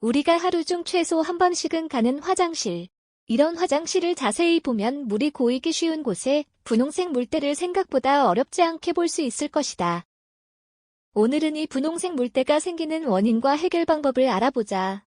우리가 하루 중 최소 한 번씩은 가는 화장실. 이런 화장실을 자세히 보면 물이 고이기 쉬운 곳에 분홍색 물때를 생각보다 어렵지 않게 볼 수 있을 것이다. 오늘은 이 분홍색 물때가 생기는 원인과 해결 방법을 알아보자.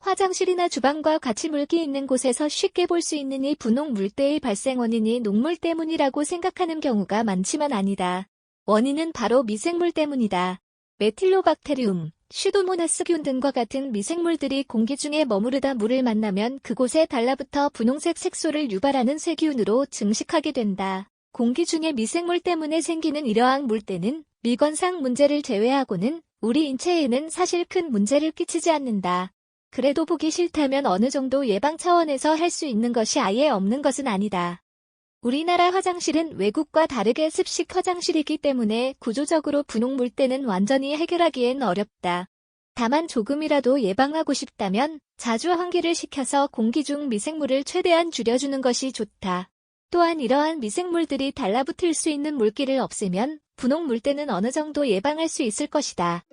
화장실이나 주방과 같이 물기 있는 곳에서 쉽게 볼 수 있는 이 분홍 물때의 발생 원인이 녹물 때문이라고 생각하는 경우가 많지만 아니다. 원인은 바로 미생물 때문이다. 메틸로박테리움, 슈도모나스균 등과 같은 미생물들이 공기 중에 머무르다 물을 만나면 그곳에 달라붙어 분홍색 색소를 유발하는 세균으로 증식하게 된다. 공기 중에 미생물 때문에 생기는 이러한 물때는 미관상 문제를 제외하고는 우리 인체에는 사실 큰 문제를 끼치지 않는다. 그래도 보기 싫다면 어느 정도 예방 차원에서 할 수 있는 것이 아예 없는 것은 아니다. 우리나라 화장실은 외국과 다르게 습식 화장실이기 때문에 구조적으로 분홍 물때는 완전히 해결하기엔 어렵다. 다만 조금이라도 예방하고 싶다면 자주 환기를 시켜서 공기 중 미생물을 최대한 줄여주는 것이 좋다. 또한 이러한 미생물들이 달라붙을 수 있는 물기를 없애면 분홍 물때는 어느 정도 예방할 수 있을 것이다.